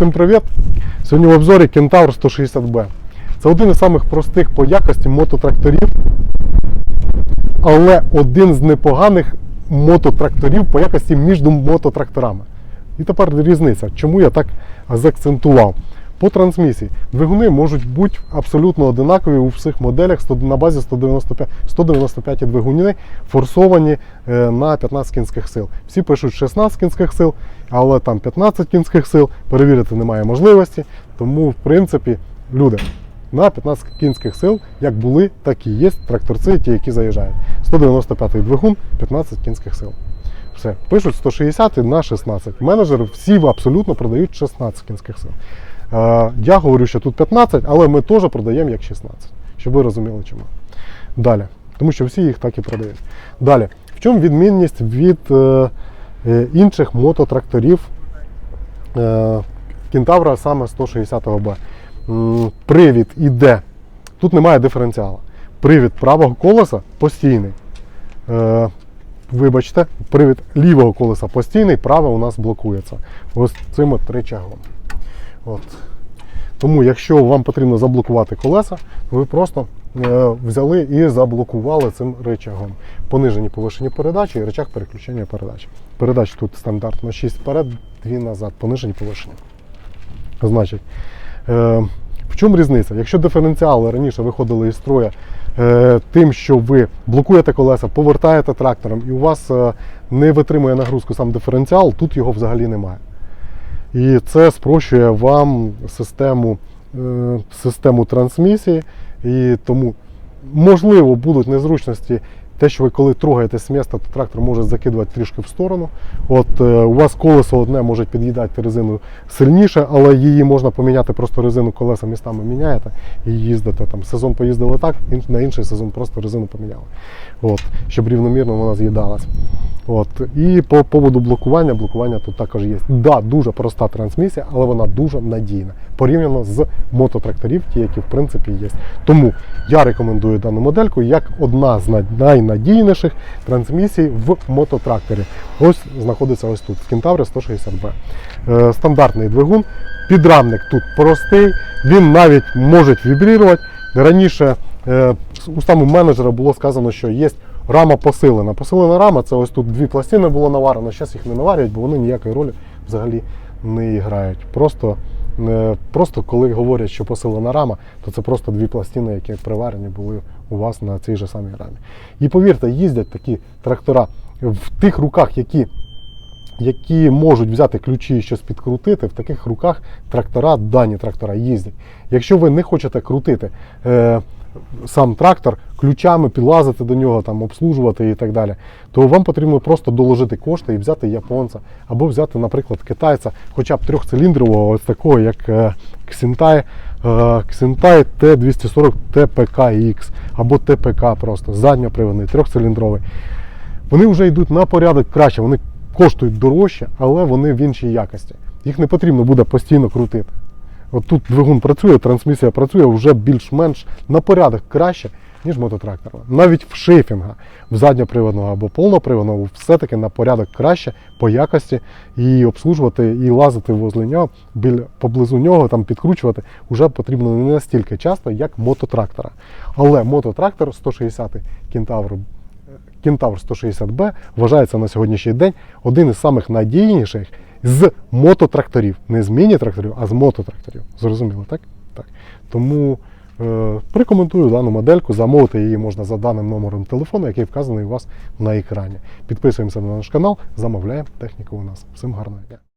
Всім привіт! Сьогодні в обзорі Кентавр 160B. Це один із самих простих по якості мототракторів, але один з непоганих мототракторів по якості між мототракторами. І тепер різниця, чому я так заакцентував. По трансмісії двигуни можуть бути абсолютно одинакові у всіх моделях на базі 195, 195 двигуни, форсовані е, на 15 кінських сил. Всі пишуть 16 кінських сил, але там 15 кінських сил, перевірити немає можливості. Тому, в принципі, люди на 15 кінських сил, як були, так і є тракторці, ті, які заїжджають. 195 двигун, 15 кінських сил. Все, пишуть 160 на 16. Менеджери всі абсолютно продають 16 кінських сил. Я говорю, що тут 15, але ми теж продаємо як 16, щоб ви розуміли чому. Далі. Тому що всі їх так і продають. Далі. В чому відмінність від е, е, інших мототракторів е, Кентавра саме 160-го Б? Привід іде. Тут немає диференціала. Привід правого колеса постійний. Е, Вибачте, привід лівого колеса постійний, праве у нас блокується. Ось цим от рычагом. От. Тому, якщо вам потрібно заблокувати колеса, ви просто е, взяли і заблокували цим рычагом. Понижені повишені передачі і рычаг переключення передач. Передач тут стандартно 6 вперед, 2 назад, понижені повишені. Значить, е, в чому різниця? Якщо диференціали раніше виходили із строя е, тим, що ви блокуєте колеса, повертаєте трактором, і у вас не витримує нагрузку сам диференціал, тут його взагалі немає. І це спрощує вам систему, е, систему трансмісії. І тому, можливо, будуть незручності. Те, що ви коли трогаєтесь з міста, то трактор може закидувати трішки в сторону. От е, у вас колесо одне може під'їдати резину сильніше, але її можна поміняти просто резину колеса містами міняєте і їздите там. Сезон поїздили так, на інший сезон просто резину поміняли. От, щоб рівномірно вона з'їдалась. От. І по поводу блокування, блокування тут також є. Да, дуже проста трансмісія, але вона дуже надійна порівняно з мототракторів, ті, які в принципі є. Тому я рекомендую дану модельку як одна з найнадійніших трансмісій в мототракторі. Ось знаходиться ось тут, в Кентаврі 160B. Е, стандартний двигун. Підрамник тут простий, він навіть може вібрувати. Раніше е, у самого менеджера було сказано, що є рама посилена. Посилена рама це ось тут дві пластини було наварено. Зараз їх не наварюють, бо вони ніякої ролі взагалі не грають. Просто, е, просто коли говорять, що посилена рама, то це просто дві пластини, які приварені були у вас на цій же самій рамі. І повірте, їздять такі трактора в тих руках, які які можуть взяти ключі і щось підкрутити, в таких руках трактора, дані трактора їздять. Якщо ви не хочете крутити е, сам трактор ключами, підлазити до нього, там, обслужувати і так далі, то вам потрібно просто доложити кошти і взяти японця, або взяти, наприклад, китайця, хоча б трьохциліндрового, ось такого, як е, е, Xintai T240 TPKX, або TPK просто, задньоприводний, трьохциліндровий. Вони вже йдуть на порядок краще, вони коштують дорожче, але вони в іншій якості. Їх не потрібно буде постійно крутити. От тут двигун працює, трансмісія працює вже більш-менш на порядок краще, ніж мототрактора. Навіть в шейфінга, в задньоприводного або повноприводного, все-таки на порядок краще по якості і обслужувати, і лазити возле нього, біля, поблизу нього, там підкручувати вже потрібно не настільки часто, як мототрактора. Але мототрактор 160 кентавр Кентавр 160B вважається на сьогоднішній день один із самих надійніших з мототракторів. Не з міні-тракторів, а з мототракторів. Зрозуміло, так? Так. Тому е, рекомендую дану модельку. Замовити її можна за даним номером телефону, який вказаний у вас на екрані. Підписуємося на наш канал, замовляємо техніку у нас. Всім гарного дня!